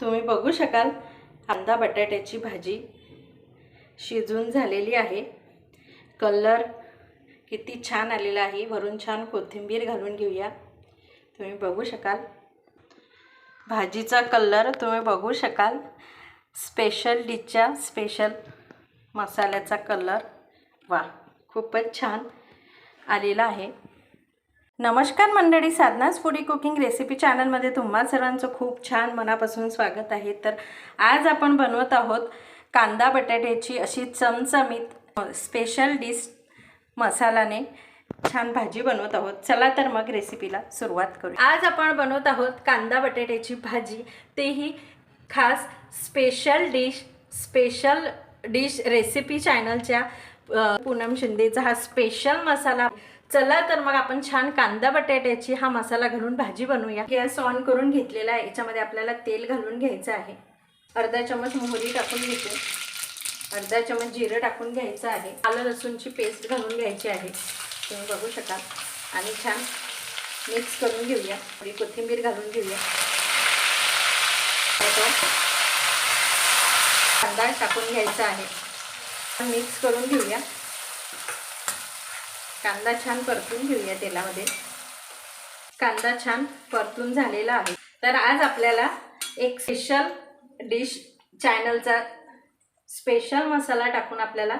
तुम्ही बघू शकाल कांदा बटाट्याची भाजी शिजून झालेली आहे. कलर किती छान आलेला आहे. वरून छान कोथिंबीर घालून घेऊया. तुम्ही बघू शकाल. भाजीचा कलर तुम्ही बघू शकाल. स्पेशल डिशच्या स्पेशल मसाल्याचा कलर. वा खूपच छान आलेला आहे. नमस्कार मंडळी साधनाच फुडी कुकिंग रेसिपी चॅनलमध्ये तुम्हा सर्वांचं खूप छान मनापासून स्वागत आहे. तर आज आपण बनवत आहोत कांदा बटाट्याची अशी चमचमीत स्पेशल डिश मसाल्याने छान भाजी बनवत आहोत. चला तर मग रेसिपीला सुरुवात करू. आज आपण बनवत आहोत कांदा बटाट्याची भाजी. तेही खास special dish special dish recipe चॅनलच्या पूनम शिंदेचा हा स्पेशल मसाला. चला तर मग आपण छान कांदा बटाट्याची हा मसाला घालून भाजी बनवूया. गॅस ऑन करून घेतलेला आहे. याच्यामध्ये आपल्याला तेल घालून घ्यायचं आहे. अर्धा चमच मोहरी टाकून घेते. अर्धा चमच जिरं टाकून घ्यायचं आहे. आलं लसूणची पेस्ट घालून घ्यायची आहे. तुम्ही बघू शकाल. आणि छान मिक्स करून घेऊया. थोडी कोथिंबीर घालून घेऊया. कांदा टाकून घ्यायचा आहे. मिक्स करून घेऊया. कांदा छान परतून घेऊया तेलामध्ये. कांदा छान परतून झालेला आहे. तर आज आपल्याला एक स्पेशल डिश चॅनलचा स्पेशल मसाला टाकून आपल्याला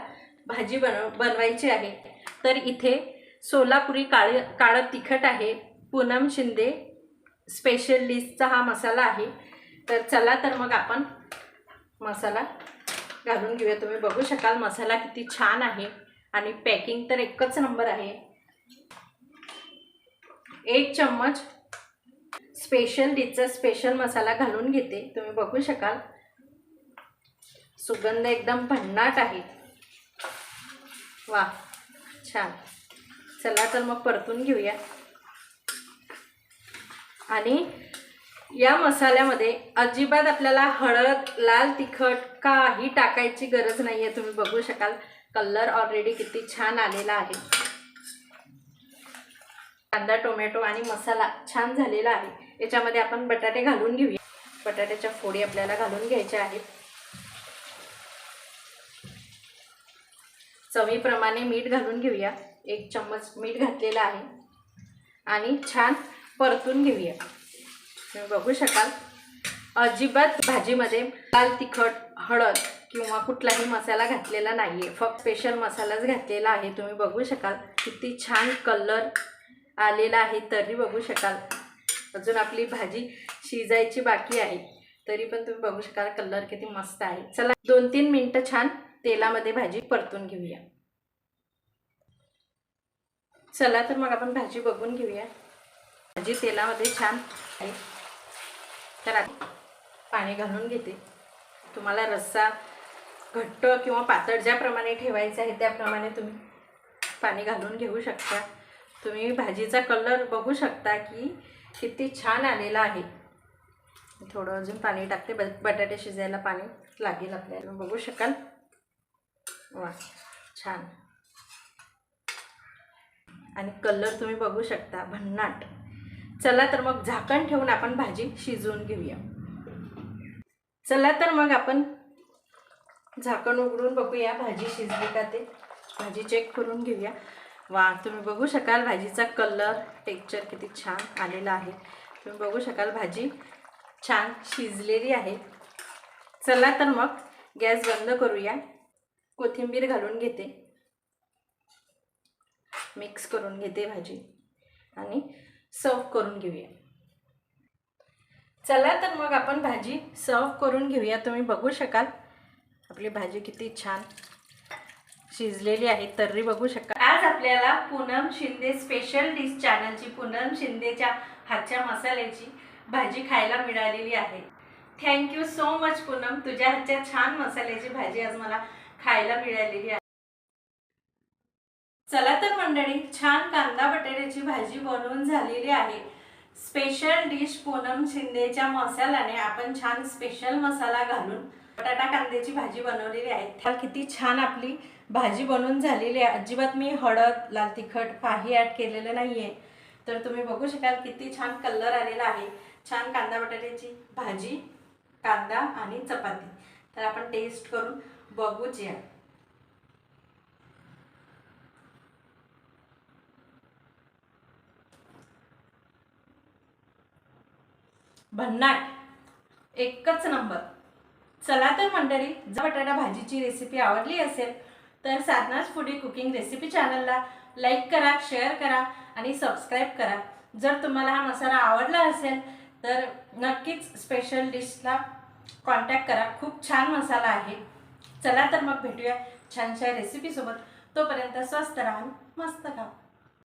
भाजी बनव बनवायची आहे. तर इथे सोलापुरी काळ काळं तिखट आहे. पूनम शिंदे स्पेशल डिशचा हा मसाला आहे. तर चला तर मग आपण मसाला घालून घेऊया. तुम्ही बघू शकाल मसाला किती छान आहे. आणि पॅकिंग तर एकच नंबर आहे. एक चम्मच स्पेशल डिचा स्पेशल मसाला घालून घेते. तुम्ही बघू शकाल. सुगंध एकदम भन्नाट आहे. वा छान. चला तर मग परतून घेऊया. आणि या मसाल्यामध्ये अजिबात आपल्याला हळद लाल तिखट काही टाकायची गरज नाही आहे तुम्ही बघू शकाल कलर ऑलरेडी किती छान आलेला आहे. कांदा टोमॅटो आणि मसाला छान झालेला आहे. याच्यामध्ये आपण बटाटे घालून घेऊया. बटाट्याच्या फोडी आपल्याला घालून घ्यायच्या आहेत. चवीप्रमाणे मीठ घालून घेऊया. एक चम्मच मीठ घातलेलं आहे. आणि छान परतून घेऊया. तुम्ही बघू शकाल. अजिबात भाजीमध्ये लाल तिखट हळद किंवा कुठलाही मसाला घातलेला नाही आहे फक्त स्पेशल मसालाच घातलेला आहे. तुम्ही बघू शकाल. किती छान कलर आलेला आहे. तरी बघू शकाल. अजून आपली भाजी शिजायची बाकी आहे. तरी पण तुम्ही बघू शकाल कलर किती मस्त आहे. चला दोन तीन मिनटं छान तेलामध्ये भाजी परतून घेऊया. चला तर मग आपण भाजी बघून घेऊया. भाजी तेलामध्ये छान आहे. तर आता पाणी घालून घेते. तुम्हाला रस्सा घट्ट किंवा पातळ ज्याप्रमाणे ठेवायचं आहे त्याप्रमाणे तुम्ही पाणी घालून घेऊ शकता. तुम्ही भाजीचा कलर बघू शकता की किती छान आलेला आहे. थोडं अजून पाणी टाकते ब बटाटे शिजायला पाणी लागेल आपल्याला. बघू शकाल. वा छान. आणि कलर तुम्ही बघू शकता भन्नाट. चला तर मग झाकण ठेवून आपण भाजी शिजवून घेऊया. चला तर मग आपण झाकण उघडून बघूया भाजी शिजली का ते. भाजी चेक करून घेऊया. वा तुम्ही बघू शकाल भाजीचा कलर टेक्चर किती छान आलेला आहे. तुम्ही बघू शकाल भाजी छान शिजलेली आहे. चला तर मग गॅस बंद करूया. कोथिंबीर घालून घेते. मिक्स करून घेते भाजी. आणि सर्व करून घेऊया. चला तर मग आपण भाजी सर्व करून घेऊया. तुम्ही बघू शकाल. आपली भाजी किती छान शिजलेली आहे. तर्री बघू शकाल. आज आपल्याला पूनम शिंदे स्पेशल डिश चॅनलची पूनम शिंदेच्या हातच्या मसाल्याची भाजी खायला मिळालेली आहे. Thank you so much Poonam. तुझ्या हातच्या छान मसाल्याची भाजी आज मला खायला मिळालेली आहे. चला तर मंडळी छान कांदा बटाट्याची भाजी बनवून झालेली आहे. स्पेशल डिश पूनम शिंदेच्या मसाल्याने आपण छान स्पेशल मसाला घालून बटाटा कांद्याची भाजी बनवलेली आहे. त्या किती छान आपली भाजी बनवून झालेली आहे. अजिबात मी हळद लाल तिखट काही ॲड केलेलं नाही आहे तर तुम्ही बघू शकाल किती छान कलर आलेला आहे. छान कांदा बटाट्याची भाजी कांदा आणि चपाती. तर आपण टेस्ट करून बघूच या. भन्नाट. एकच नंबर. चला तर मंडळी जर बटाटा भाजीची रेसिपी आवडली असेल तर साधनाच फुडी कुकिंग रेसिपी चॅनलला लाईक करा शेअर करा आणि सबस्क्राईब करा. जर तुम्हाला हा मसाला आवडला असेल तर नक्कीच स्पेशल डिशला कॉन्टॅक्ट करा. खूप छान मसाला आहे. चला तर मग भेटूया छानशा रेसिपीसोबत तोपर्यंत स्वस्त राहा मस्त खा